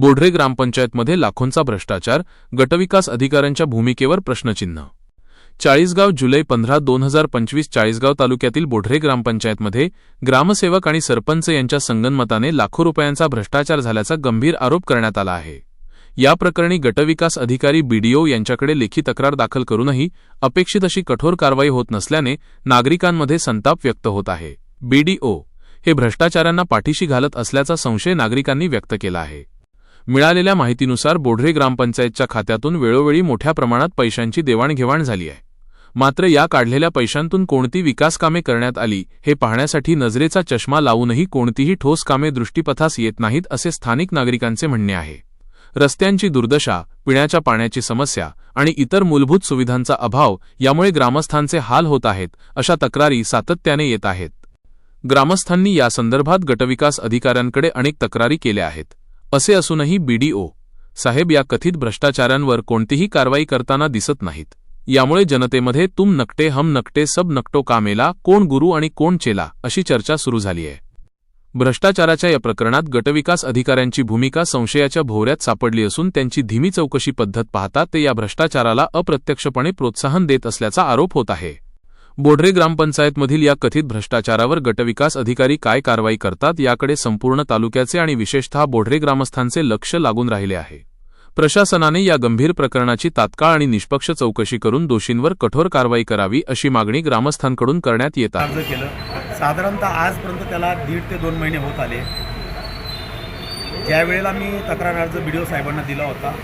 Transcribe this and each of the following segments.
बोढरे ग्रामपंचायतमध्ये लाखोंचा भ्रष्टाचार गटविकास अधिकाऱ्यांच्या भूमिकेवर प्रश्नचिन्ह. चाळीसगाव जुलै पंधरा दोन हजार पंचवीस चाळीसगाव तालुक्यातील बोढरे ग्रामपंचायतमध्ये ग्रामसेवक आणि सरपंच यांच्या संगनमताने लाखो रुपयांचा भ्रष्टाचार झाल्याचा गंभीर आरोप करण्यात आला आहे. या प्रकरणी गटविकास अधिकारी बीडीओ यांच्याकडे लेखी तक्रार दाखल करूनही अपेक्षित अशी कठोर कारवाई होत नसल्याने नागरिकांमध्ये संताप व्यक्त होत आहे. बीडीओ हे भ्रष्टाचारांना पाठीशी घालत असल्याचा संशय नागरिकांनी व्यक्त केला आहे. मिळालेल्या माहितीनुसार बोढरे ग्रामपंचायतच्या खात्यातून वेळोवेळी मोठ्या प्रमाणात पैशांची देवाणघेवाण झाली आहे. मात्र या काढलेल्या पैशांतून कोणती विकास कामे करण्यात आली हे पाहण्यासाठी नजरेचा चष्मा लावूनही कोणतीही ठोस कामे दृष्टीपथास येत नाहीत असे स्थानिक नागरिकांचे म्हणणे आहे. रस्त्यांची दुर्दशा पिण्याच्या पाण्याची समस्या आणि इतर मूलभूत सुविधांचा अभाव यामुळे ग्रामस्थांचे हाल होत आहेत अशा तक्रारी सातत्याने येत आहेत. ग्रामस्थांनी यासंदर्भात गटविकास अधिकाऱ्यांकडे अनेक तक्रारी केल्या आहेत. असे असूनही बीडीओ साहेब या कथित भ्रष्टाचारांवर कोणतीही कारवाई करताना दिसत नाहीत. यामुळे जनतेमध्ये तुम नकटे हम नकटे सब नकटो कामेला कोण गुरु आणि कोण चेला अशी चर्चा सुरू झाली आहे. भ्रष्टाचाराच्या या प्रकरणात गटविकास अधिकाऱ्यांची भूमिका संशयाच्या भोवऱ्यात सापडली असून त्यांची धीमी चौकशी पद्धत पाहता ते या भ्रष्टाचाराला अप्रत्यक्षपणे प्रोत्साहन देत असल्याचा आरोप होत आहे. बोढरे ग्रामपंचायतमधील या कथित भ्रष्टाचारावर गटविकास अधिकारी काय कारवाई करतात याकडे संपूर्ण तालुक्याचे आणि विशेषतः बोढरे ग्रामस्थांचे लक्ष लागून राहिले आहे. प्रशासनाने या गंभीर प्रकरणाची तात्काळ आणि निष्पक्ष चौकशी करून दोषींवर कठोर कारवाई करावी अशी मागणी ग्रामस्थांकडून करण्यात येत आहे. केलं. साधारणतः आजपर्यंत त्याला दीड ते दोन महिने होत आले. ज्यावेळेला मी तक्रार अर्ज बी डी ओ साहेबांना दिला होता.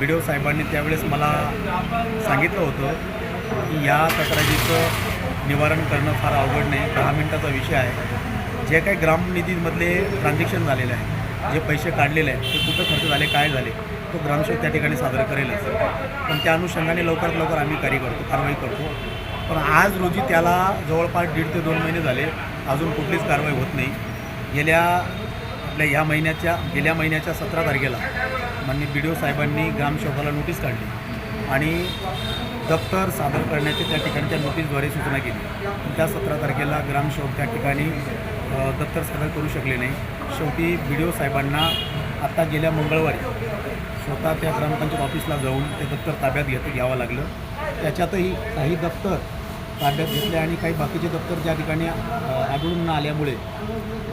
बी डी ओ साहेबांनी त्यावेळेस मला सांगितलं होतं की या तक्रारीचं निवारण करणं फार अवघड नाही. दहा मिनिटाचा विषय आहे. जे काही ग्रामनिधीमधले ट्रान्झॅक्शन झालेलं आहे जे पैसे काढलेले आहेत ते कुठं खर्च झाले काय झाले तो ग्रामसेवक त्या ठिकाणी सादर करेलच. पण त्या अनुषंगाने लवकरात लवकर आम्ही कार्य करतो कारवाई करतो. पण आज रोजी त्याला जवळपास दीड ते दोन महिने झाले. अजून कुठलीच कारवाई होत नाही. गेल्या आपल्या ह्या महिन्याच्या गेल्या महिन्याच्या सतरा तारखेला माननीय बी डी ओ साहेबांनी ग्रामसेवकाला नोटीस काढली. आणि दप्तर सादर करण्याची त्या ठिकाणी त्या नोटीसद्वारे सूचना केली. त्या सतरा तारखेला ग्रामसेवक त्या ठिकाणी दफ्तर दप्तर सादर करू शकले नाही. शेवटी बी डी ओ साहेबांना आत्ता गेल्या मंगळवारी स्वतः त्या ग्रामपंचायत ऑफिसला जाऊन ते दप्तर ताब्यात घेत घ्यावं लागलं. त्याच्यातही काही दप्तर ताब्यात घेतले आणि काही बाकीचे दप्तर ज्या ठिकाणी आढळून न आल्यामुळे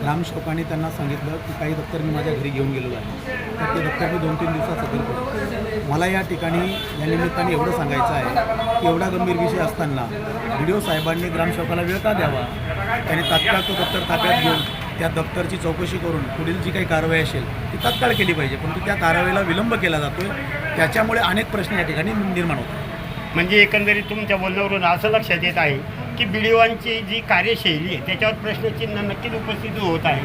ग्रामसेवकाने त्यांना सांगितलं की काही दप्तर मी माझ्या घरी घेऊन गेलेलो आहे. तर ते दप्तर मी दोन तीन दिवसात सदर करतो मला या ठिकाणी या निमित्ताने एवढं सांगायचं आहे की एवढा गंभीर विषय असताना व्हिडिओ साहेबांनी ग्रामसेवकाला वेळ का द्यावा? त्याने तात्काळ तो दप्तर ताब्यात घेऊन त्या दप्तरची चौकशी करून पुढील जी काही कारवाई असेल ती तात्काळ केली पाहिजे. परंतु त्या कारवाईला विलंब केला जातोय. त्याच्यामुळे अनेक प्रश्न या ठिकाणी निर्माण होतात. म्हणजे एकंदरीत तुमच्या बोलण्यावरून असं लक्षात येत आहे की बिडिओची जी कार्यशैली आहे त्याच्यावर प्रश्नचिन्ह नक्कीच उपस्थित होत आहे.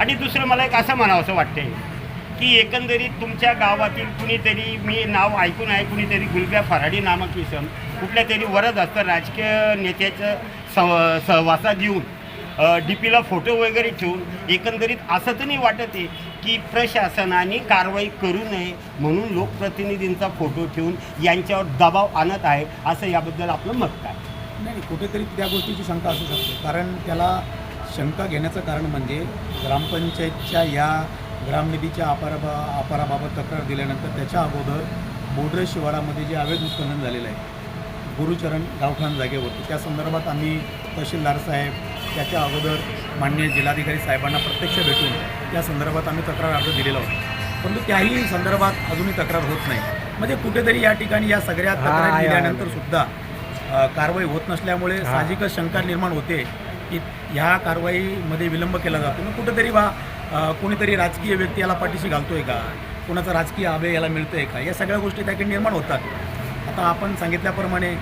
आणि दुसरं मला एक असं म्हणावं असं वाटतंय की एकंदरीत तुमच्या गावातील कुणीतरी मी नाव ऐकून आहे कुणीतरी गुलब्या फराडी नामक इसम कुठल्या तरी वरद असतं राजकीय नेत्याचं सह सहवासात येऊन डी पीला फोटो वगैरे ठेवून एकंदरीत असं तर नाही वाटत आहे की प्रशासनाने कारवाई करू नये म्हणून लोकप्रतिनिधींचा फोटो ठेवून यांच्यावर दबाव आणत आहे असं याबद्दल आपलं मत काय? नाही कुठेतरी त्या गोष्टीची शंका असू शकते. कारण त्याला शंका घेण्याचं कारण म्हणजे ग्रामपंचायतच्या या ग्रामनिधीच्या अपारा अपाराबाबत तक्रार दिल्यानंतर त्याच्या अगोदर बोडरे शिवारामध्ये जे अवैध उत्खनन झालेलं आहे गुरुचरण गावठाण जागेवरती त्या संदर्भात आम्ही तहसीलदार साहेब त्याच्या अगोदर माननीय जिल्हाधिकारी साहेबांना प्रत्यक्ष भेटून त्या संदर्भात आम्ही तक्रार अर्ज दिलेला होता. परंतु त्याही संदर्भात अजूनही तक्रार होत नाही. म्हणजे कुठेतरी या ठिकाणी या सगळ्या तक्रारी दिल्यानंतर सुद्धा कारवाई होत नसल्यामुळे साहजिकच शंका निर्माण होते की ह्या कारवाईमध्ये विलंब केला जातो. मग कुठेतरी बा कोणीतरी राजकीय व्यक्ती याला पाठीशी घालतोय का? कोणाचा राजकीय आभय याला मिळतोय का? या सगळ्या गोष्टी त्याकडे निर्माण होतात. आता आपण सांगितल्याप्रमाणे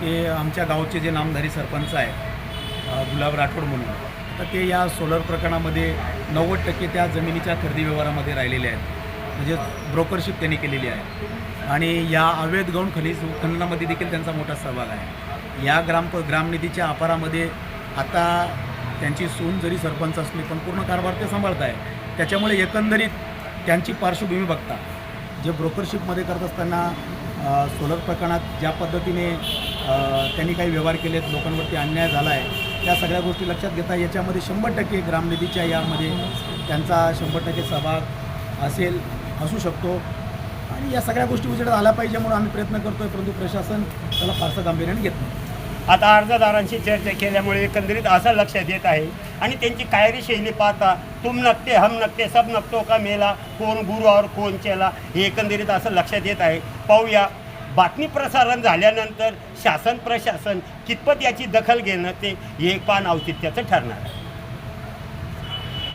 की आमच्या गावचे जे नामधारी सरपंच आहे अ, गुलाब राठोड म्हणून तर ते या सोलर प्रकरणामध्ये नव्वद टक्के त्या जमिनीच्या खरेदी व्यवहारामध्ये राहिलेले आहेत. म्हणजे ब्रोकरशिप त्यांनी केलेली आहे. आणि या अवैध गौण खनिज उत्खननामध्ये देखील त्यांचा मोठा सहभाग आहे. या ग्राम ग्रामनिधीच्या अपारामध्ये आता त्यांची सून जरी सरपंच असली पण पूर्ण कारभार ते सांभाळत आहे त्याच्यामुळे एकंदरीत त्यांची पार्श्वभूमी बघता जे ब्रोकरशिपमध्ये करत असताना सोलर प्रकरणात ज्या पद्धतीने त्यांनी काही व्यवहार केलेत लोकांवरती अन्याय झाला आहे या सगळ्या गोष्टी लक्षात घेता याच्यामध्ये शंभर टक्के ग्रामनिधीच्या यामध्ये त्यांचा शंभर टक्के सहभाग असेल असू शकतो. आणि या सगळ्या गोष्टी उजेडात आल्या पाहिजे म्हणून आम्ही प्रयत्न करतोय परंतु प्रशासन त्याला फारसं गांभीर्याने घेत नाही. आता अर्जदारांशी चर्चा केल्यामुळे एकंदरीत असं लक्षात येत आहे आणि त्यांची कायरी शैली पाहता तुम नकते हम नकते सब नकतो का मेला कोण गुरु और कोण चेला हे एकंदरीत असं लक्षात येत आहे. पाहूया बातमी प्रसारण झाल्यानंतर शासन प्रशासन कितपत याची दखल घेणं ते एक पान औचित्याचं ठरणार आहे.